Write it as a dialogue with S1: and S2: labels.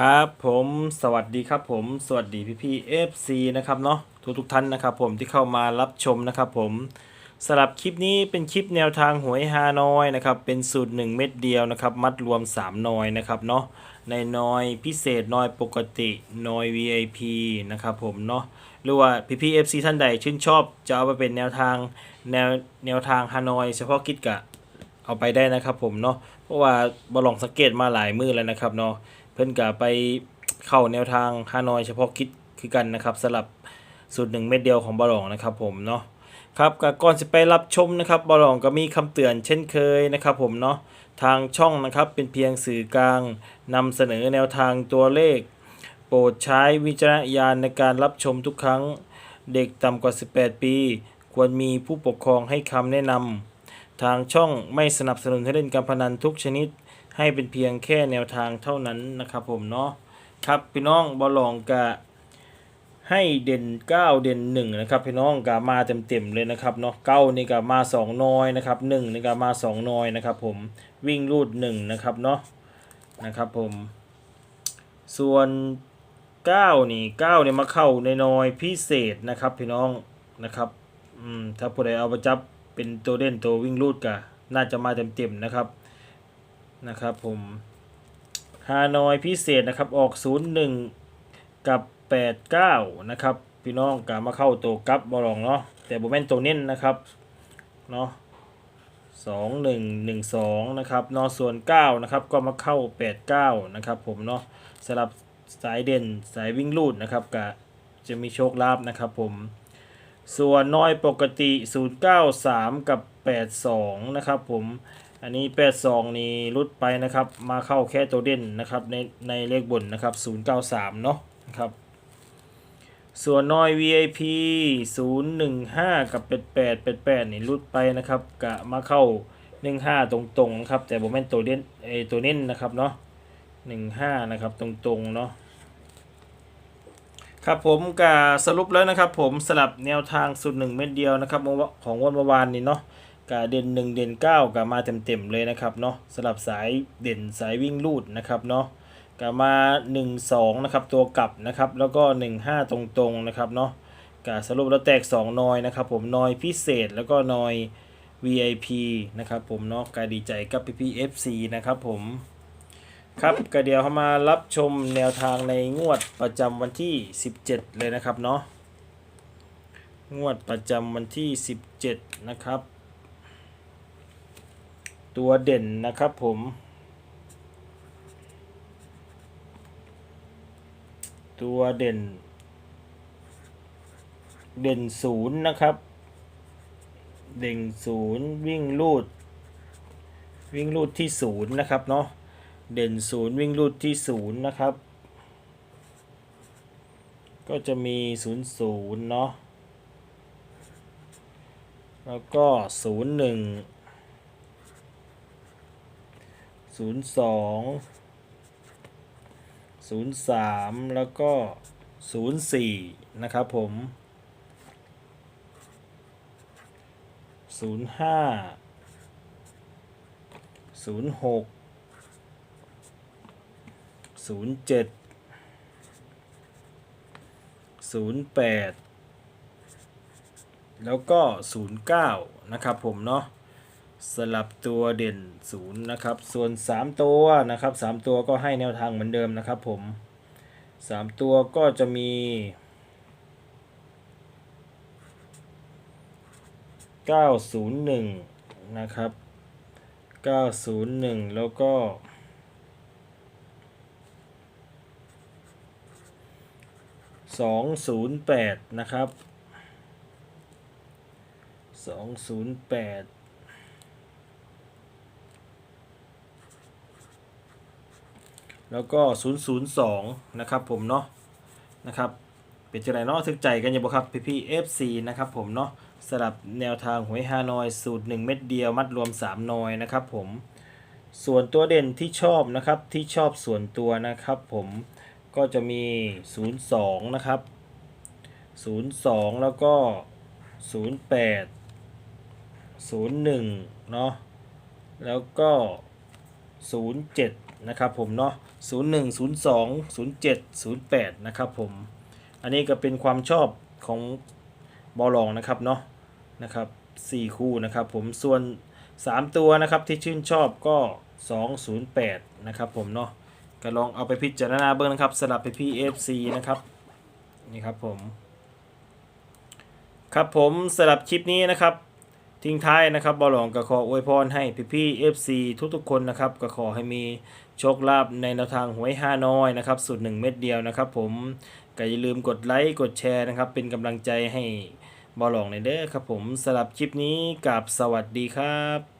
S1: ครับผมสวัสดีครับผมสวัสดีพี่พี่เอฟซีนะครับเนาะทุกทุกท่านนะครับผมที่เข้ามารับชมนะครับผมสำหรับคลิปนี้เป็นคลิปแนวทางหวยฮานอยนะครับเป็นสูตร 1 เม็ดเดียวนะครับมัดรวม 3นอยนะครับเนาะในนอยพิเศษนอยปกตินอย VIP นะครับผมเนาะหรือว่าพี่พี่เอฟซีท่านใดชื่นชอบจะเอาไปเป็นแนวทางแนวแนวทางฮานอย เฉพาะกิจกะเอาไปได้นะครับผมเนาะเพราะว่าบอลองสังเกตมาหลายมือแล้วนะครับเนาะ เพิ่นก็ไปเข้าแนวทางฮานอยเฉพาะคิดคือกันนะครับสลับสูตรหนึ่งเม็ดเดียวของบอลองนะครับผมเนาะครับก,ก่อนจะไปรับชมนะครับบอลองก็มีคำเตือนเช่นเคยนะครับผมเนาะทางช่องนะครับเป็นเพียงสื่อกลางนำเสนอแนวทางตัวเลข โปรดใช้วิจารณญาณในการรับชมทุกครั้งเด็กต่ำกว่า 18 ปี ควรมีผู้ปกครองให้คำแนะนำทางช่องไม่สนับสนุนให้เล่นการพนันทุกชนิด ให้เป็นเพียงแค่แนวทางเท่านั้นนะครับผมเนาะครับพี่น้องบอลองกะให้เด่น 9 เด่น1นะครับพี่น้องกะมาเต็มๆเลยนะครับเนาะเก้านี่กะมา 2 น้อยนะครับ1นี่กะมา 2 น้อยนะครับผมวิ่งรูด1นะครับเนาะนะครับผม ส่วน 9 นี่9เนี่ยมาเข้าในน้อยพิเศษนะครับพี่น้องนะครับอืมถ้าผู้ใดเอาไปจับเป็นตัวเด่นตัววิ่งรูดกะน่าจะมาเต็มๆนะครับ นะครับผมฮานอยพิเศษนะครับออก 01 กับ 89 นะครับ พี่น้องกะมาเข้าตัวกลับบอลองเนาะแต่โบแมนตัวเน้นนะครับเนาะ2 1 1 2 นะครับนอส่วน 9 นะครับ ก็มาเข้า 89 นะครับผมเนาะสำหรับสายเด่นสายวิ่งลูดนะครับกะจะมีโชคลาภนะครับผม ส่วนน้อยปกติ 093 กับ 82 นะครับผม อันนี้82นี่รุดไปนะครับ มาเข้าแค่ตัวเด่นนะครับในในเลขบนนะครับ093เนาะนะครับ ส่วนน้อย VIP 015 กับ 88 88นี่รุดไปนะครับกะมาเข้า 15 ตรงๆนะครับ แต่ผมเป็นตัวเด่นเอตัวเน้นนะครับเนาะ15 นะครับตรงๆเนาะครับผมก็สรุปแล้วนะครับผมสลับแนวทางสุดหนึ่งเม็ดเดียวนะครับของวันเมื่อวานนี้เนาะ กเด่นหนึ่งเด่นเก้าก็มาเต็มๆเลยนะครับเนาะสลับสายเด่นสายวิ่งลูดนะครับเนาะก็มา 1 2นะครับตัวกลับนะครับแล้วก็ 1 5 ตรงๆนะครับเนาะก็สรุปแล้วแตก 2นอยนะครับผมนอยพิเศษแล้วก็นอย VIP นะครับผมเนาะก็ดีใจกับพี่พี FC นะครับผมครับก็เดี๋ยวเรามารับชมแนวทางในงวดประจำวันที่ 17 เลยนะครับเนาะงวดประจำวันที่ 17 นะครับ ตัวเด่นนะครับผมตัวเด่น เด่นศูนย์นะครับ เด่นศูนย์วิ่งลูด วิ่งลูดที่ศูนย์นะครับเนาะเด่นศูนย์วิ่งรูดที่ศูนย์นะครับ ก็จะมีศูนย์ศูนย์เนาะแล้วก็ศูนย์หนึ่ง ศูนย์สองศูนย์สามแล้วก็ศูนย์สี่นะครับผมศูนย์ห้าศูนย์หกศูนย์เจ็ดศูนย์แปดแล้วก็ศูนย์เก้านะครับผมเนาะ สลับตัวเด่น0นะครับ ส่วน 3 ตัวนะครับ 3 ตัวก็ให้แนวทางเหมือนเดิมนะครับผม 3 ตัวก็จะมี 901 นะครับ 901 แล้วก็ 208 นะครับ 208 แล้วก็ศูนย์ศนะครับผมเนาะนะครับเป็นจังไรเนาะทึกใจกันอยู่บ่ครับพี่พี่เอฟซีนะครับผมเนาะสลับแนวทางหวยฮานอยสูตร 1 เม็ดเดียวมัดรวม 3 นอยนะครับผมส่วนตัวเด่นที่ชอบนะครับที่ชอบส่วนตัวนะครับผมก็จะมี 02 นะครับ 02 แล้วก็ 08 01 เนาะแล้วก็ 07 นะครับผมเนาะ 01 02 07 08 นะครับผม อันนี้ก็เป็นความชอบของบอลองนะครับเนาะนะครับ4คู่นะครับผมส่วน 3 ตัวนะครับที่ชื่นชอบก็ 208 นะครับผมเนาะก็ลองเอาไปพิจารณาเบิ่งนะครับสลับไปพี่ FC นะครับนี่ครับผม ครับผมสำหรับคลิปนี้นะครับ ทิ้งท้ายนะครับบอลลองก็ขออวยพรให้พี่พี่ๆ FC ทุกๆคนนะครับก็ขอให้มีโชคลาภในแนวทางหวยห้าน้อยนะครับสุดหนึ่งเม็ดเดียวนะครับผมก็อย่าลืมกดไลค์กดแชร์นะครับ เป็นกำลังใจให้บอลลองในอยเด้อครับผมสำหรับคลิปนี้กับสวัสดีครับ